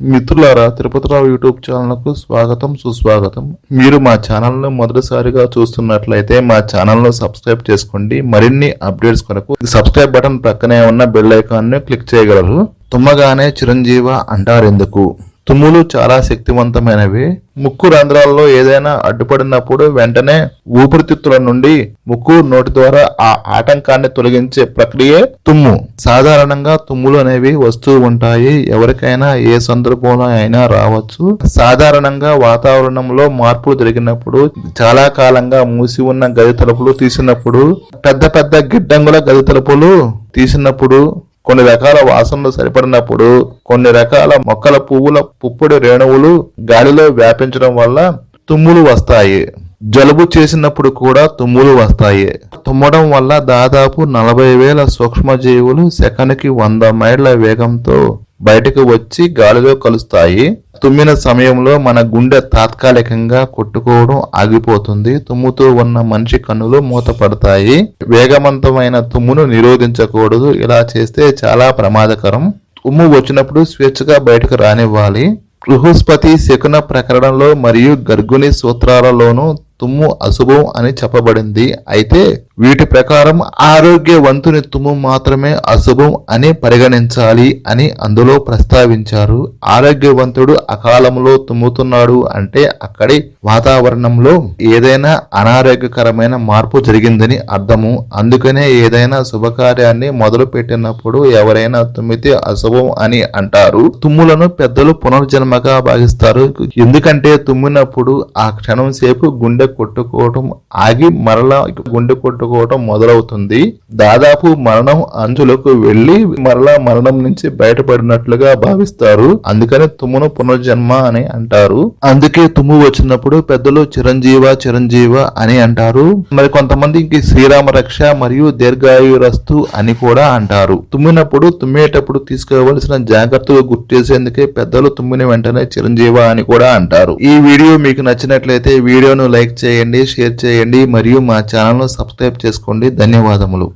మిత్రులారా తిరుపతిరావు యూట్యూబ్ ఛానల్కు స్వాగతం సుస్వాగతం. మీరు మా ఛానల్ను మొదటిసారిగా చూస్తున్నట్లయితే మా ఛానల్ను సబ్స్క్రైబ్ చేసుకోండి. మరిన్ని అప్డేట్స్ కొరకు సబ్స్క్రైబ్ బటన్ ప్రక్కనే ఉన్న బెల్ ఐకాన్ను క్లిక్ చేయగలరు. తుమ్మగానే చిరంజీవ అంటారెందుకు? తుమ్ములు చాలా శక్తివంతమైనవి. ముక్కు రంధ్రాల్లో ఏదైనా అడ్డుపడినప్పుడు వెంటనే ఊపిరితిత్తుల నుండి ముక్కు నోటి ద్వారా ఆ ఆటంకాన్ని తొలగించే ప్రక్రియే తుమ్ము. సాధారణంగా తుమ్ములు అనేవి వస్తూ ఉంటాయి. ఎవరికైనా ఏ సందర్భంలో అయినా రావచ్చు. సాధారణంగా వాతావరణంలో మార్పులు జరిగినప్పుడు చాలా కాలంగా మూసి ఉన్న గది తలుపులు తీసినప్పుడు పెద్ద పెద్ద గిడ్డంగుల గది తలుపులు తీసినప్పుడు కొన్ని రకాల వాసనలు సరిపడినప్పుడు కొన్ని రకాల మొక్కల పువ్వుల పుప్పొడి రేణువులు గాలిలో వ్యాపించడం వల్ల తుమ్ములు వస్తాయి. జలుబు చేసినప్పుడు కూడా తుమ్ములు వస్తాయి. తుమ్మడం వల్ల దాదాపు నలభై వేల సూక్ష్మజీవులు సెకనుకి వంద మైళ్ళ వేగంతో బయటకు వచ్చి గాలిలో కలుస్తాయి. తుమ్మిన సమయంలో మన గుండె తాత్కాలికంగా కొట్టుకోవడం ఆగిపోతుంది. తుమ్ముతూ ఉన్న మనిషి కన్నులు మూతపడతాయి. వేగవంతమైన తుమ్మును నిరోధించకూడదు. ఇలా చేస్తే చాలా ప్రమాదకరం. తుమ్ము వచ్చినప్పుడు స్వేచ్ఛగా బయటకు రానివ్వాలి. బృహస్పతి శకున ప్రకరణలో మరియు గర్గుని సూత్రాలలోనూ తుమ్ము అశుభం అని చెప్పబడింది. అయితే వీటి ప్రకారం ఆరోగ్యవంతుని తుమ్ము మాత్రమే అశుభం అని పరిగణించాలి అని అందులో ప్రస్తావించారు. ఆరోగ్యవంతుడు అకాలంలో తుమ్ముతున్నాడు అంటే అక్కడి వాతావరణంలో ఏదైనా అనారోగ్యకరమైన మార్పు జరిగిందని అర్థము. అందుకనే ఏదైనా శుభకార్యాన్ని మొదలు పెట్టినప్పుడు ఎవరైనా తుమ్మితే అశుభం అని అంటారు. తుమ్ములను పెద్దలు పునర్జన్మగా భావిస్తారు. ఎందుకంటే తుమ్మినప్పుడు ఆ క్షణం సేపు గుండె కొట్టుకోవటం ఆగి మరలా గుండె కొట్టుకోవటం మొదలవుతుంది. దాదాపు మరణం అంచులకు వెళ్ళి మరలా మరణం నుంచి బయటపడినట్లుగా భావిస్తారు. అందుకని తుమ్మును పునర్జన్మ అని అంటారు. అందుకే తుమ్ము వచ్చినప్పుడు పెద్దలు చిరంజీవ చిరంజీవ అని అంటారు. మరి కొంతమందికి శ్రీరామ రక్ష మరియు దీర్ఘాయురస్తు అని కూడా అంటారు. తుమ్మినప్పుడు తుమ్మేటప్పుడు తీసుకోవలసిన జాగ్రత్తలు గుర్తు చేసేందుకే పెద్దలు తుమ్మిన వెంటనే చిరంజీవ అని కూడా అంటారు. ఈ వీడియో మీకు నచ్చినట్లయితే వీడియోను లైక్ చేయండి షేర్ చేయండి మరియు మా ఛానల్ను సబ్స్క్రైబ్ చేసుకోండి. ధన్యవాదములు.